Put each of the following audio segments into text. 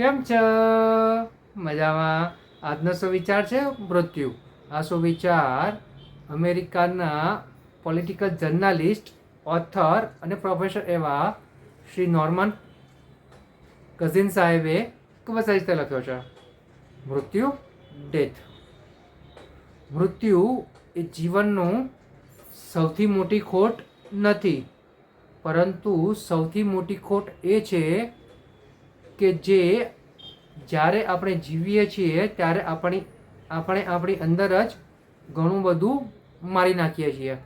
કેમ છો? મજામાં. આજનો સુવિચાર છે મૃત્યુ. આ સુવિચાર અમેરિકાના પોલિટિકલ જર્નાલિસ્ટ ઓથર અને પ્રોફેસર એવા શ્રી નોર્મન કઝિન સાહેબે ખૂબ સારી રીતે લખ્યો છે. મૃત્યુ, ડેથ. મૃત્યુ એ જીવનનું સૌથી મોટી ખોટ નથી. પરંતુ સૌથી મોટી ખોટ એ છે કે જે જ્યારે આપણે જીવીએ છીએ ત્યારે આપણી આપણે આપણી અંદર જ ઘણું બધું મારી નાખીએ છીએ.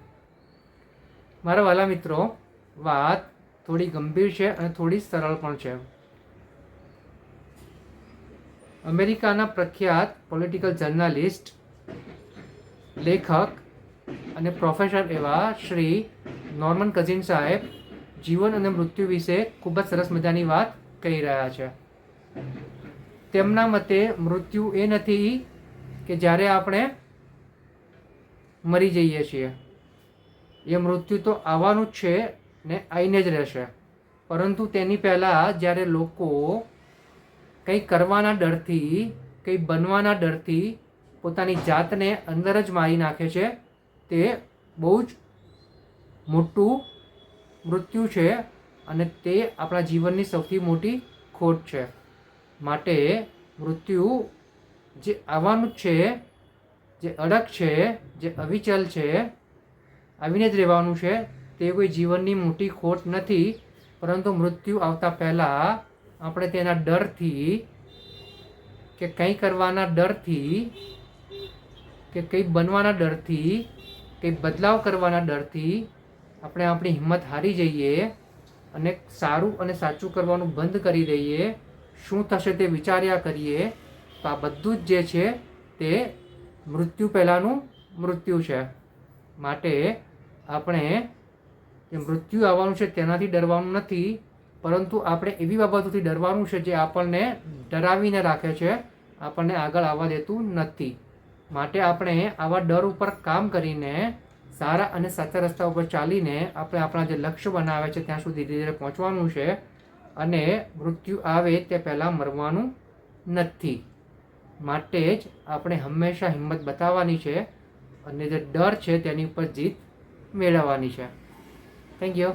મારા વાલા મિત્રો, વાત થોડી ગંભીર છે અને થોડી સરળ પણ છે. અમેરિકાના પ્રખ્યાત પોલિટિકલ જર્નાલિસ્ટ લેખક અને પ્રોફેસર એવા શ્રી નોર્મન કઝિન સાહેબ, જીવન અને મૃત્યુ વિશે ખૂબ જ સરસ મજાની વાત કહી રહ્યા છે. તેમના મતે મૃત્યુ એ નથી કે જ્યારે આપણે મરી જઈએ છીએ. એ મૃત્યુ તો આવવાનું જ છે ને આવીને જ રહેશે. પરંતુ તેની પહેલાં જ્યારે લોકો કંઈ કરવાના ડરથી, કંઈ બનવાના ડરથી પોતાની જાતને અંદર જ મારી નાખે છે, તે બહુ જ મોટું મૃત્યુ છે. અને તે આપણા જીવનની સૌથી મોટી ખોટ છે. માટે મૃત્યુ જે આવવાનું જ છે, જે અડગ છે, જે અવિચલ છે, આવીને જ રહેવાનું છે, તે કોઈ જીવનની મોટી ખોટ નથી. પરંતુ મૃત્યુ આવતા પહેલાં આપણે તેના ડરથી કે કંઈ કરવાના ડરથી કે કંઈ બનવાના ડરથી, કંઈ બદલાવ કરવાના ડરથી આપણે આપણી હિંમત હારી જઈએ. અને સારું અને સાચું કરવાનું બંધ કરી દઈએ. શું થશે તે વિચાર્યા કરીએ. તો આ બધું જ જે છે તે મૃત્યુ પહેલાંનું મૃત્યુ છે. માટે આપણે જે મૃત્યુ આવવાનું છે તેનાથી ડરવાનું નથી. પરંતુ આપણે એવી બાબતોથી ડરવાનું છે જે આપણને ડરાવીને રાખે છે. આપણને આગળ આવવા દેતું નથી. માટે આપણે આવા ડર ઉપર કામ કરીને સારા અને સાચા રસ્તા ઉપર ચાલીને આપણે આપણા જે લક્ષ્ય બનાવે છે, ત્યાં સુધી ધીરે ધીરે પહોંચવાનું છે અને મૃત્યુ આવે તે પહેલાં મરવાનું નથી. માટે જ આપણે હંમેશા હિંમત બતાવવાની છે અને જે ડર છે તેની ઉપર જીત મેળવવાની છે. Thank you